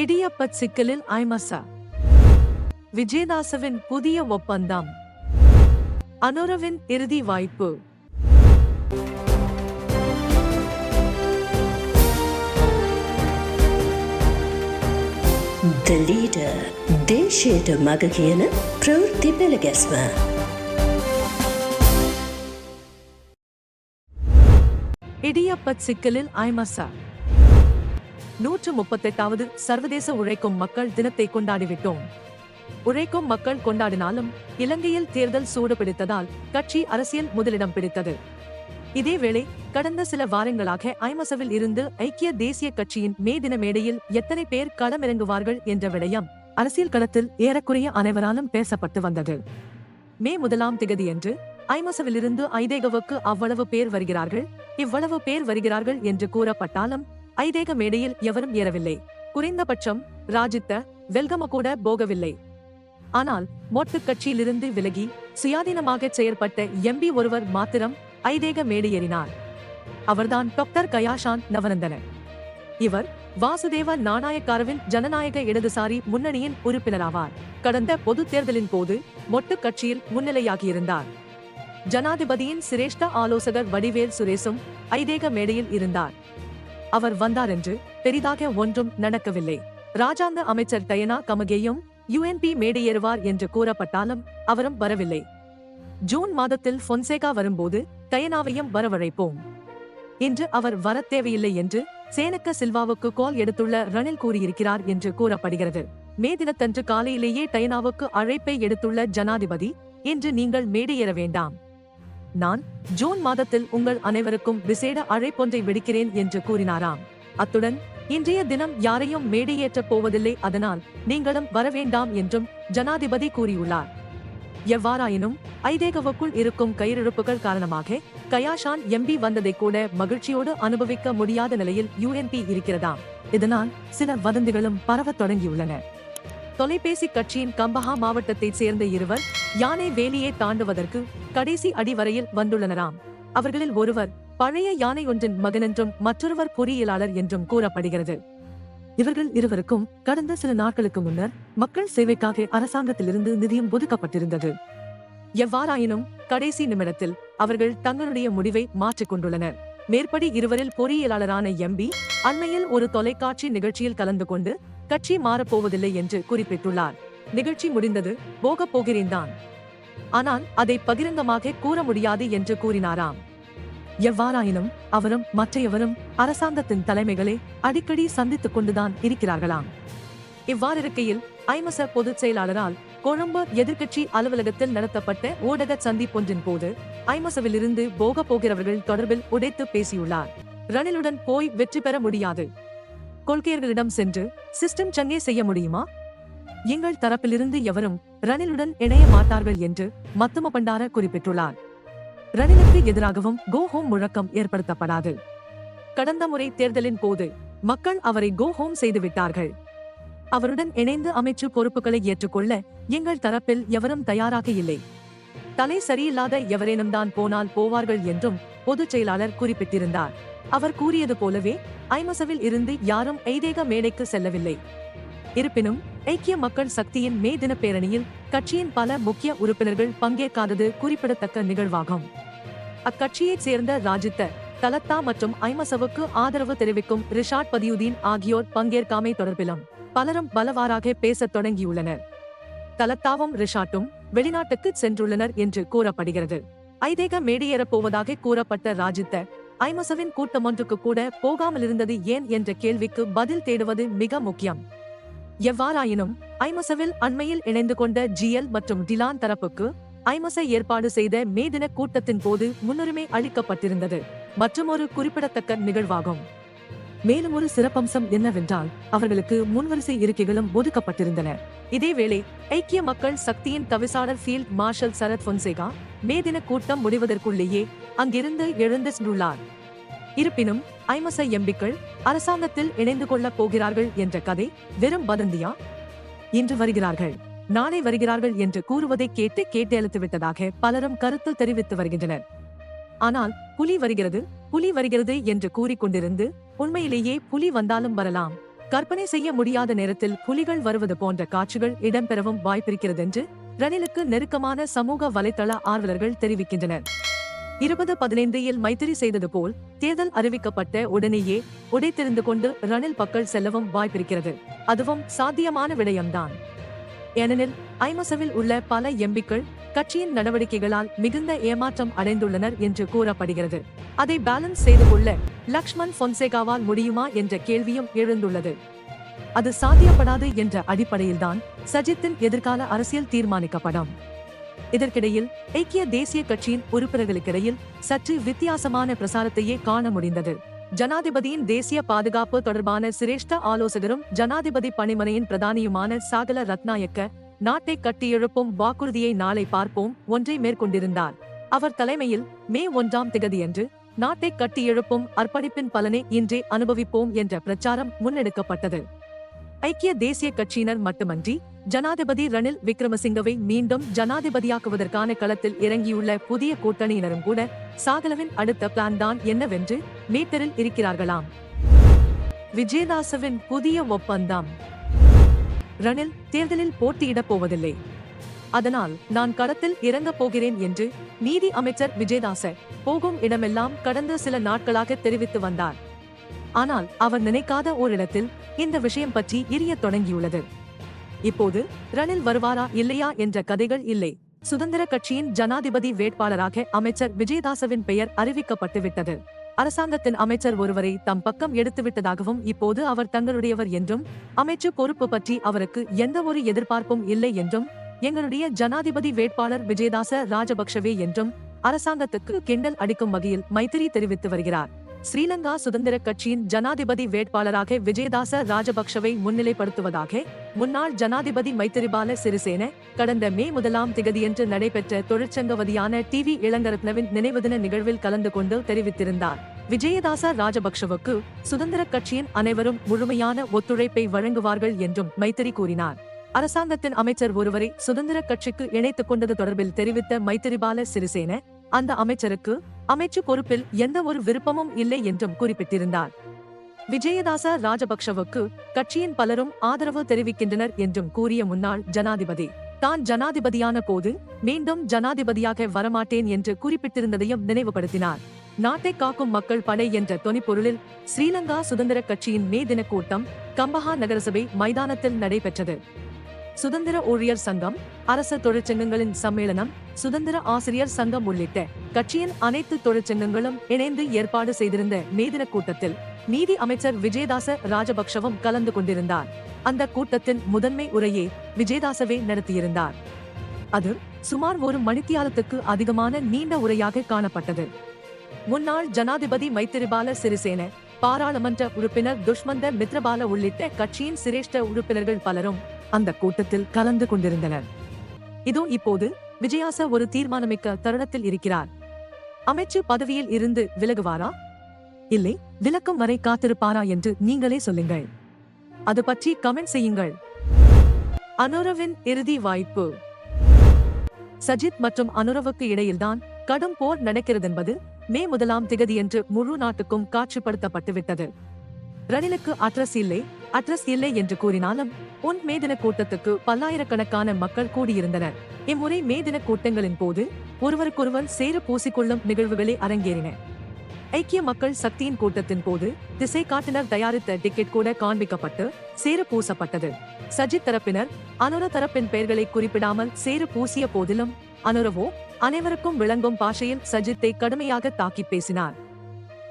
இடியப்பத் சிக்கலில் ஐமசா. விஜயதாசவின் புதிய ஒப்பந்தம். அனுரவின் இறுதி வாய்ப்பு. The leader, ದೇಶೇಟ ಮಗಗೇನ ಪ್ರವೃತ್ತಿ ಬೆಳಗೆಸ್ವ இடியப்ப சிக்கலில் ஐமசா. நூற்று முப்பத்தெட்டாவது சர்வதேச உழைக்கும் மக்கள் தினத்தை கொண்டாடிவிட்டோம். உழைக்கும் மக்கள் கொண்டாடினாலும் இலங்கையில் தேர்தல் சூடு பிடித்ததால் கட்சி அரசியல் முதலிடம் பிடித்தது. இதேவேளை கடந்த சில வாரங்களாக ஐமசவில் இருந்து ஐக்கிய தேசிய கட்சியின் மே தின மேடையில் எத்தனை பேர் களமிறங்குவார்கள் என்ற விடயம் அரசியல் களத்தில் ஏறக்குறைய அனைவராலும் பேசப்பட்டு வந்தது. மே முதலாம் திகதியன்று ஐமசவிலிருந்து ஐதேகவுக்கு அவ்வளவு பேர் வருகிறார்கள் இவ்வளவு பேர் வருகிறார்கள் என்று கூறப்பட்டாலும் ஐதேக மேடையில் எவரும் ஏறவில்லை. குறைந்தபட்சம் ராஜித்த வெல்கம கூட போகவில்லை. ஆனால் மொட்டு கட்சியிலிருந்து விலகி சுயாதீனமாக செயற்பட்ட எம்பி ஒருவர் மாத்திரம் ஐதேக மேடையேறினார் அவர்தான் டாக்டர் கயாஷான் நவநந்தன இவர் வாசுதேவ நாணயக்காரவின் ஜனநாயக இடதுசாரி முன்னணியின் உறுப்பினராவார். கடந்த பொது தேர்தலின் போது மொட்டு கட்சியில் முன்னிலையாகியிருந்தார். ஜனாதிபதியின் சிரேஷ்ட ஆலோசகர் வடிவேல் சுரேசும் ஐதேக மேடையில் இருந்தார். அவர் வந்தார் என்று பெரிதாக ஒன்றும் நடக்கவில்லை. ராஜாங்க அமைச்சர் டயனா கமகேயும் யுஎன்பி மேடையேறுவார் என்று கூறப்பட்டாலும் அவரும் வரவில்லை. ஜூன் மாதத்தில் பொன்சேகா வரும்போது டயனாவையும் வரவழைப்போம் இன்று அவர் வரத் தேவையில்லை என்று சேனக்க சில்வாவுக்கு கோல் எடுத்துள்ள ரணில் கூறியிருக்கிறார் என்று கூறப்படுகிறது. மே தினத்தன்று காலையிலேயே டயனாவுக்கு அழைப்பை எடுத்துள்ள ஜனாதிபதி இன்று நீங்கள் மேடையேற வேண்டாம். நான் ஜூன் மாதத்தில் உங்கள் அனைவருக்கும் விசேட அழைப்பொன்றை விடுக்கிறேன் என்று கூறினாராம். அத்துடன் இன்றைய தினம் யாரையும் மேடையேற்றப் போவதில்லை அதனால் நீங்களும் வரவேண்டாம் என்றும் ஜனாதிபதி கூறியுள்ளார். எவ்வாறாயினும் ஐதேகவுக்குள் இருக்கும் கயிறிழப்புகள் காரணமாக கயாஷான் எம்பி வந்ததை கூட மகிழ்ச்சியோடு அனுபவிக்க முடியாத நிலையில் யூஎன்பி இருக்கிறதாம். இதனால் சில வதந்திகளும் பரவத் தொடங்கியுள்ளன. தொலைபேசி கட்சியின் கம்பஹா மாவட்டத்தைச் சேர்ந்த இருவர் யானை வேலியை தாண்டுவதற்கு கடைசி அடிவரையில் வந்துள்ளனராம். அவர்களில் ஒருவர் பழைய யானை ஒன்றின் மகனென்றும் மற்றொருவர் பொறியியலாளர் என்றும் கூறப்படுகிறது. இவர்கள் இருவருக்கும் கடந்த சில நாட்களுக்கு முன்னர் மக்கள் சேவைக்காக அரசாங்கத்திலிருந்து நிதியம் ஒதுக்கப்பட்டிருந்தது. எவ்வாறாயினும் கடைசி நிமிடத்தில் அவர்கள் தங்களுடைய முடிவை மாற்றிக் கொண்டுள்ளனர். மேற்படி இருவரில் பொறியியலாளரான எம்பி அண்மையில் ஒரு தொலைக்காட்சி நிகழ்ச்சியில் கலந்து கொண்டு கட்சி மாறப்போவதில்லை என்று குறிப்பிட்டுள்ளார். நிகழ்ச்சி முடிந்தது போகப் போகிறேன் தான் ஆனால் அதை பகிரங்கமாக கூற முடியாது என்று கூறினாராம். எவ்வாறாயினும் அவரும் மற்றையவரும் அரசாங்கத்தின் தலைமைகளை அடிக்கடி சந்தித்துக் கொண்டுதான் இருக்கிறார்களாம். இவ்வாறிருக்கையில் ஐமச பொதுச் செயலாளரால் கொழும்பு எதிர்க்கட்சி அலுவலகத்தில் நடத்தப்பட்ட ஊடக சந்திப்பொன்றின் போது ஐமசவிலிருந்து போக போகிறவர்கள் தொடர்பில் உடைத்து பேசியுள்ளார். ரணிலுடன் போய் வெற்றி பெற முடியாது. கொள்கையர்களிடம் சென்று சிஸ்டம் சங்கே செய்ய முடியுமா? எங்கள் தரப்பிலிருந்து எவரும் ரணிலுடன் இணைய மாட்டார்கள் என்று மத்தும பண்டார குறிப்பிட்டுள்ளார். ரணிலுக்கு எதிராகவும் கோ ஹோம் முழக்கம் ஏற்படுத்தப்படாது. கடந்த முறை தேர்தலின் போது மக்கள் அவரை கோ ஹோம் செய்து விட்டார்கள். அவருடன் இணைந்து அமைச்சு பொறுப்புகளை ஏற்றுக்கொள்ள எங்கள் தரப்பில் எவரும் தயாராக இல்லை. தலை சரியில்லாத எவரேனும் தான் போனால் போவார்கள் என்றும் பொதுச் செயலாளர் குறிப்பிட்டிருந்தார். அவர் கூறியது போலவே ஐமசவில் இருந்து யாரும் எய்தேக மேடைக்கு செல்லவில்லை. இருப்பினும் ஐக்கிய மக்கள் சக்தியின் மே தின பேரணியில் கட்சியின் பல முக்கிய உறுப்பினர்கள் பங்கேற்காதது குறிப்பிடத்தக்க நிகழ்வாகும். அக்கட்சியைச் சேர்ந்த ராஜித்த தலத்தா மற்றும் ஐமசவுக்கு ஆதரவு தெரிவிக்கும் ரிஷாட் பதியுதீன் ஆகியோர் பங்கேற்காமை தொடர்பிலும் பலரும் பலவாறாக பேசத் தொடங்கியுள்ளனர். தலத்தாவும் ரிஷாட்டும் வெளிநாட்டுக்கு சென்றுள்ளனர் என்று கூறப்படுகிறது. ஐதேக மேடையேறப் போவதாக கூறப்பட்ட ராஜித்த ஐமசவின் கூட்டம் ஒன்றுக்கு கூட போகாமல் இருந்தது ஏன் என்ற கேள்விக்கு பதில் தேடுவது மிக முக்கியம். எவ்வாறாயினும் ஐமசவில் அண்மையில் இணைந்து கொண்ட ஜிஎல் மற்றும் டிலான் தரப்புக்கு ஐமச ஏற்பாடு செய்த மே தின கூட்டத்தின் போது முன்னுரிமை அளிக்கப்பட்டிருந்தது. மற்றுமொரு குறிப்பிடத்தக்க நிகழ்வாகும். மேலும் ஒரு சிறப்பம்சம் என்னவென்றால் அவர்களுக்கு முன்வரிசை இருக்கைகளும் ஒதுக்கப்பட்டிருந்தன. இதேவேளை ஐக்கிய மக்கள் சக்தியின் தவிசாளர் ஃபீல்ட் மார்ஷல் சரத் பொன்சேகா மே தின கூட்டம் முடிவதற்குள்ளேயே அங்கிருந்து எழுந்து சென்றுள்ளார். இருப்பினும் ஐமச எம்பிக்கள் அரசாங்கத்தில் இணைந்து கொள்ளப் போகிறார்கள் என்ற கதை வெறும் வதந்தியா? இன்று வருகிறார்கள். நாளை வருகிறார்கள் என்று கூறுவதை கேட்டு கேட்டெழுத்து விட்டதாக பலரும் கருத்து தெரிவித்து வருகின்றனர். ஆனால் புலி வருகிறது. புலி வருகிறது என்று கூறிக்கொண்டிருந்து உண்மையிலேயே புலி வந்தாலும் வரலாம். கற்பனை செய்ய முடியாத நேரத்தில் புலிகள் வருவது போன்ற காட்சிகள் இடம்பெறவும் வாய்ப்பிருக்கிறதென்று ரணிலுக்கு நெருக்கமான சமூக வலைதள ஆர்வலர்கள் தெரிவிக்கின்றனர். இருபது பதினைந்தில் மைத்திரி செய்தது போல் தேர்தல் அறிவிக்கப்பட்ட உடனேயே உடைத்திருந்து கொண்டு ரணில் பக்கல் செல்லவும் வாய்ப்பிருக்கிறது. அதுவும் சாத்தியமான விடயம்தான். ஏனெனில் ஐமசவில் உள்ள பல எம்பிக்கள் கட்சியின் நடவடிக்கைகளால் மிகுந்த ஏமாற்றம் அடைந்துள்ளனர் என்று கூறப்படுகிறது. அதை பேலன்ஸ் செய்து கொள்ள லக்ஷ்மண் பொன்சேகாவால் முடியுமா என்ற கேள்வியும் எழுந்துள்ளது. அது சாத்தியப்படாது என்ற அடிப்படையில்தான் சஜித்தின் எதிர்கால அரசியல் தீர்மானிக்கப்படும். இதற்கிடையில் ஐக்கிய தேசிய கட்சியின் உறுப்பினர்களுக்கிடையில் சற்று வித்தியாசமான பிரசாரத்தையே காண முடிந்தது. ஜனாதிபதியின் தேசிய பாதுகாப்பு தொடர்பான சிரேஷ்ட ஆலோசகரும் ஜனாதிபதி பணிமனையின் பிரதானியுமான சாகல ரத்நாயக்க நாட்டை கட்டியெழுப்பும் வாக்குறுதியை நாளை பார்ப்போம் ஒன்றை மேற்கொண்டிருந்தார். அவர் தலைமையில் மே ஒன்றாம் திகதியன்று நாட்டை கட்டியெழுப்பும் அர்ப்பணிப்பின் பலனை இன்றே அனுபவிப்போம் என்ற பிரச்சாரம் முன்னெடுக்கப்பட்டது. ஐக்கிய தேசிய கட்சியினர் மட்டுமன்றி ஜனாதிபதி ரணில் விக்ரமசிங்கவை மீண்டும் ஜனாதிபதியாக்குவதற்கான களத்தில் இறங்கியுள்ள புதிய கூட்டணியினரும் கூட சாகலவின் அடுத்த பிளான் தான் என்னவென்று மீட்டரில் இருக்கிறார்களாம். விஜயதாசவின் புதிய ஒப்பந்தம். ரணில் தேர்தலில் போட்டியிடப் போவதில்லை. அதனால் நான் களத்தில் இறங்கப் போகிறேன் என்று நீதி அமைச்சர் விஜயதாச போகும் இடமெல்லாம் கடந்த சில நாட்களாக தெரிவித்து வந்தார். ஆனால் அவர் நினைக்காத ஓரிடத்தில் இந்த விஷயம் பற்றி எரியத் தொடங்கியுள்ளது. இப்போது ரணில் வருவாரா இல்லையா என்ற கதைகள் இல்லை. சுதந்திர கட்சியின் ஜனாதிபதி வேட்பாளராக அமைச்சர் விஜயதாசவின் பெயர் அறிவிக்கப்பட்டு விட்டது அரசாங்கத்தின் அமைச்சர் ஒருவரை தம் பக்கம் எடுத்துவிட்டதாகவும் இப்போது அவர் தங்களுடையவர் என்றும் அமைச்சு பொறுப்பு பற்றி அவருக்கு எந்த ஒரு எதிர்பார்ப்பும் இல்லை என்றும் எங்களுடைய ஜனாதிபதி வேட்பாளர் விஜயதாச ராஜபக்ஷவே என்றும் அரசாங்கத்துக்கு கிண்டல் அடிக்கும் வகையில் மைத்திரி தெரிவித்து வருகிறார். ஸ்ரீலங்கா சுதந்திர கட்சியின் ஜனாதிபதி வேட்பாளராக விஜயதாச ராஜபக்ஷவை முன்னிலைப்படுத்துவதாக முன்னாள் ஜனாதிபதி மைத்திரிபால சிறிசேன கடந்த மே முதலாம் திகதியன்று நடைபெற்ற தொழிற்சங்கவதியான டிவி இளங்கரத்னவின் நினைவு தின நிகழ்வில் கலந்து கொண்டு தெரிவித்திருந்தார். விஜயதாச ராஜபக்ஷவுக்கு சுதந்திர கட்சியின் அனைவரும் முழுமையான ஒத்துழைப்பை வழங்குவார்கள் என்றும் மைத்திரி கூறினார். அரசாங்கத்தின் அமைச்சர் ஒருவரை சுதந்திர கட்சிக்கு இணைத்துக் கொண்டது தொடர்பில் தெரிவித்த மைத்திரிபால சிறிசேன அந்த அமைச்சருக்கு அமைச்சு பொறுப்பில் எந்த ஒரு விருப்பமும் இல்லை என்றும் குறிப்பிட்டிருந்தார். விஜயதாச ராஜபக்ஷவுக்கு கட்சியின் பலரும் ஆதரவு தெரிவிக்கின்றனர் என்றும் கூறிய முன்னாள் ஜனாதிபதி தான் ஜனாதிபதியான போது மீண்டும் ஜனாதிபதியாக வரமாட்டேன் என்று குறிப்பிட்டிருந்ததையும் நினைவுபடுத்தினார். நாட்டை காக்கும் மக்கள் படை என்ற தொனிப்பொருளில் ஸ்ரீலங்கா சுதந்திர கட்சியின் மே தின கூட்டம் கம்பஹா நகரசபை மைதானத்தில் நடைபெற்றது. சுதந்திர ஊழியர் சங்கம் அரச தொழிற்சங்கங்களின் சம்மேளனம் சுதந்திர ஆசிரியர் சங்கம் உள்ளிட்ட கட்சியின் அனைத்து தொழிற்சங்கங்களும் இணைந்து ஏற்பாடு செய்திருந்த மேதின கூட்டத்தில் நீதி அமைச்சர் விஜயதாச ராஜபக்ஷவும் கலந்து கொண்டிருந்தார். அந்த கூட்டத்தின் முதன்மை உரையை விஜயதாசவே நடத்தியிருந்தார். அது சுமார் ஒரு மணித்தியாலத்துக்கு அதிகமான நீண்ட உரையாக காணப்பட்டது. முன்னாள் ஜனாதிபதி மைத்திரிபால சிறிசேன பாராளுமன்ற உறுப்பினர் துஷ்மந்த மித்ரபால உள்ளிட்ட கட்சியின் சிரேஷ்ட உறுப்பினர்கள் பலரும் அந்த கூட்டத்தில் கலந்து கொண்டிருந்தனர். இதோ இப்போது விஜயாச ஒரு தீர்மானமிக்க தருணத்தில் இருக்கிறார். அமைச்சு பதவியில் இருந்து விலகுவாரா? இல்லை விலக்கும் வரை காத்திருப்பாரா என்று நீங்களே சொல்லுங்கள். அது பற்றி கமெண்ட் செய்யுங்கள். அனுரவின் இறுதி வாய்ப்பு. சஜித் மற்றும் அனுரவுக்கு இடையில்தான் கடும் போர் நடக்கிறதென்பது மே முதலாம் திகதியன்று முழு நாட்டுக்கும் காட்சிப்படுத்தப்பட்டுவிட்டது. ரணிலுக்கு அட்ரஸ் இல்லை அட்ரஸ் இல்லை என்று கூறினாலும் உன் மேதின கூட்டத்துக்கு பல்லாயிரக்கணக்கான மக்கள் கூடியிருந்தனர். இம்முறை மேதின கூட்டங்களின் போது ஒருவருக்கொருவர் சேர பூசிக்கொள்ளும் நிகழ்வுகளே அரங்கேறின. ஐக்கிய மக்கள் சக்தியின் கூட்டத்தின் போது திசை காட்டினர் தயாரித்த டிக்கெட் கூட காண்பிக்கப்பட்டு சேர பூசப்பட்டது. சஜித் தரப்பினர் அனுர தரப்பின் பெயர்களை குறிப்பிடாமல் சேர பூசிய போதிலும் அனுரவோ அனைவருக்கும் விளங்கும் பாஷையில் சஜித்தை கடுமையாக தாக்கி பேசினார்.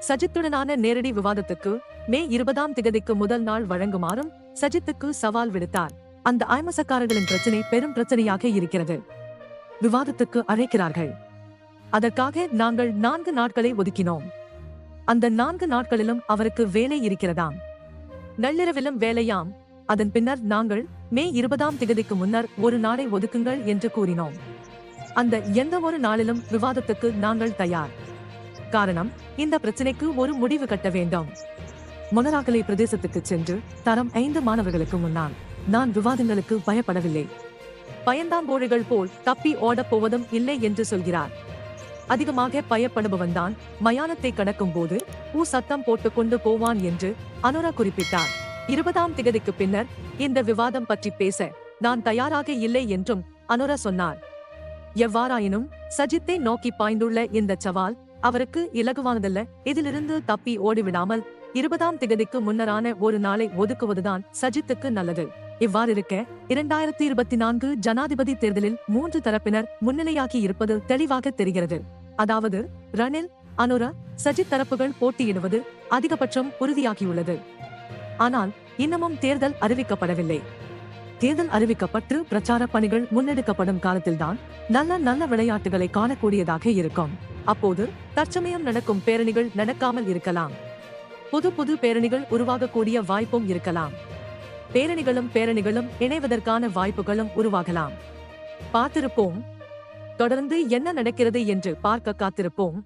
சஜித்துடனான நேரடி விவாதத்துக்கு மே இருபதாம் திகதிக்கு முதல் நாள் வழங்குமாறும் சஜித்துக்கு சவால் விடுத்தார். அந்த ஆய்மசக்காரர்களின் பிரச்சனை பெரும் பிரச்சனையாக இருக்கிறது. விவாதத்துக்கு அழைக்கிறார்கள். அதற்காக நாங்கள் நான்கு நாட்களை ஒதுக்கினோம். அந்த நான்கு நாட்களிலும் அவருக்கு வேலை இருக்கிறதாம். நள்ளிரவிலும் வேலையாம். அதன் பின்னர் நாங்கள் மே இருபதாம் திகதிக்கு முன்னர் ஒரு நாளை ஒதுக்குங்கள் என்று கூறினோம். அந்த எந்த ஒரு நாளிலும் விவாதத்துக்கு நாங்கள் தயார். காரணம் இந்த பிரச்சனைக்கு ஒரு முடிவு கட்ட வேண்டும். மொனராக்கலை பிரதேசத்துக்கு சென்று தரம் ஐந்து மாணவர்களுக்கு முன்னால் நான் விவாதங்களுக்கு பயப்படவில்லை. பயந்தாங்கோழிகள் போல் தப்பி ஓடப் போவதும் இல்லை என்று சொல்கிறார். அதிகமாக பயப்படுபவன்தான் மயானத்தை கடக்கும் போது ஊ சத்தம் போட்டுக்கொண்டு போவான் என்று அனுரா குறிப்பிட்டார். இருபதாம் திகதிக்கு பின்னர் இந்த விவாதம் பற்றி பேச நான் தயாராக இல்லை என்றும் அனுரா சொன்னார். எவ்வாறாயினும் சஜித்தை நோக்கி பாய்ந்துள்ள இந்த சவால் அவருக்கு இலகுவானதல்ல. இதிலிருந்து தப்பி ஓடிவிடாமல் இருபதாம் திகதிக்கு முன்னரான ஒரு நாளை ஒதுக்குவதுதான் சஜித்துக்கு நல்லது. இவ்வாறிருக்க இரண்டாயிரத்தி இருபத்தி நான்கு ஜனாதிபதி தேர்தலில் மூன்று தரப்பினர் முன்னிலையாகி இருப்பது தெளிவாக தெரிகிறது. அதாவது ரணில் அனுரா சஜித் தரப்புகள் போட்டியிடுவது அதிகபட்சம் உறுதியாகியுள்ளது. ஆனால் இன்னமும் தேர்தல் அறிவிக்கப்படவில்லை. தேர்தல் அறிவிக்கப்பட்டு பிரச்சார பணிகள் முன்னெடுக்கப்படும் காலத்தில்தான் நல்ல நல்ல விளையாட்டுகளை காணக்கூடியதாக இருக்கும். அப்போது தற்சமயம் நடக்கும் பேரணிகள் நடக்காமல் இருக்கலாம். புது புது பேரணிகள் உருவாகக்கூடிய வாய்ப்பும் இருக்கலாம். பேரணிகளும் பேரணிகளும் இணைவதற்கான வாய்ப்புகளும் உருவாகலாம். பார்த்திருப்போம். தொடர்ந்து என்ன நடக்கிறது என்று பார்க்க காத்திருப்போம்.